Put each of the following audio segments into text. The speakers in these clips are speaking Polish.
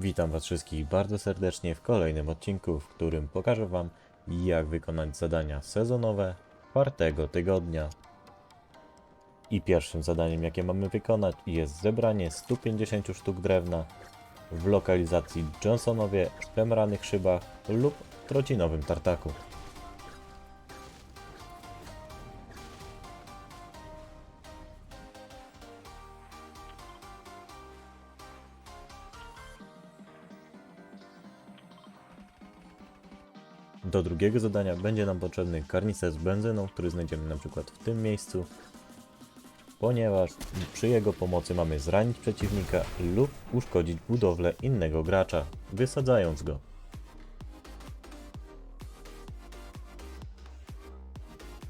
Witam Was wszystkich bardzo serdecznie w kolejnym odcinku, w którym pokażę Wam, jak wykonać zadania sezonowe czwartego tygodnia. I pierwszym zadaniem, jakie mamy wykonać, jest zebranie 150 sztuk drewna w lokalizacji Johnsonowie, Szemranych Szybach lub Trocinowym Tartaku. Do drugiego zadania będzie nam potrzebny karnister z benzyną, który znajdziemy na przykład w tym miejscu, ponieważ przy jego pomocy mamy zranić przeciwnika lub uszkodzić budowlę innego gracza, wysadzając go.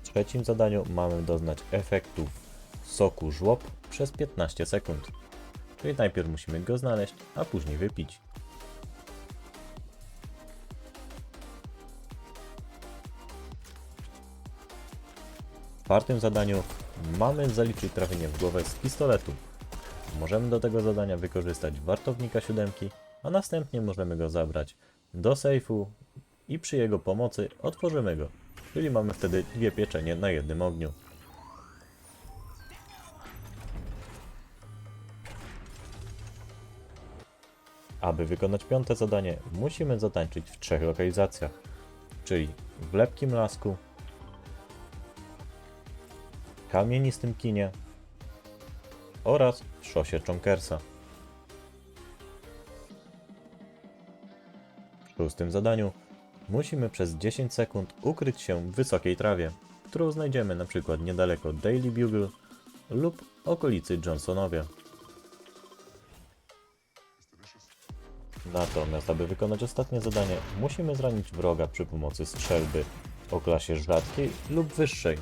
W trzecim zadaniu mamy doznać efektów soku żłob przez 15 sekund. Czyli najpierw musimy go znaleźć, a później wypić. Czwartym zadaniu mamy zaliczyć trafienie w głowę z pistoletu. Możemy do tego zadania wykorzystać wartownika siódemki, a następnie możemy go zabrać do sejfu i przy jego pomocy otworzymy go. Czyli mamy wtedy dwie pieczenie na jednym ogniu. Aby wykonać piąte zadanie, musimy zatańczyć w trzech lokalizacjach, czyli w lepkim lasku, kamienistym kinie oraz w szosie Chonkersa. W szóstym zadaniu musimy przez 10 sekund ukryć się w wysokiej trawie, którą znajdziemy na przykład niedaleko Daily Bugle lub okolicy Johnsonowia. Natomiast, aby wykonać ostatnie zadanie, musimy zranić wroga przy pomocy strzelby o klasie rzadkiej lub wyższej.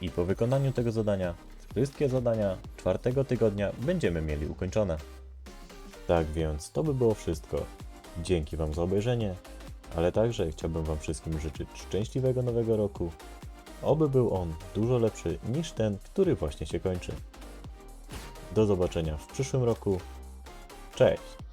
I po wykonaniu tego zadania, wszystkie zadania czwartego tygodnia będziemy mieli ukończone. Tak więc to by było wszystko. Dzięki Wam za obejrzenie, ale także chciałbym Wam wszystkim życzyć szczęśliwego nowego roku. Oby był on dużo lepszy niż ten, który właśnie się kończy. Do zobaczenia w przyszłym roku. Cześć!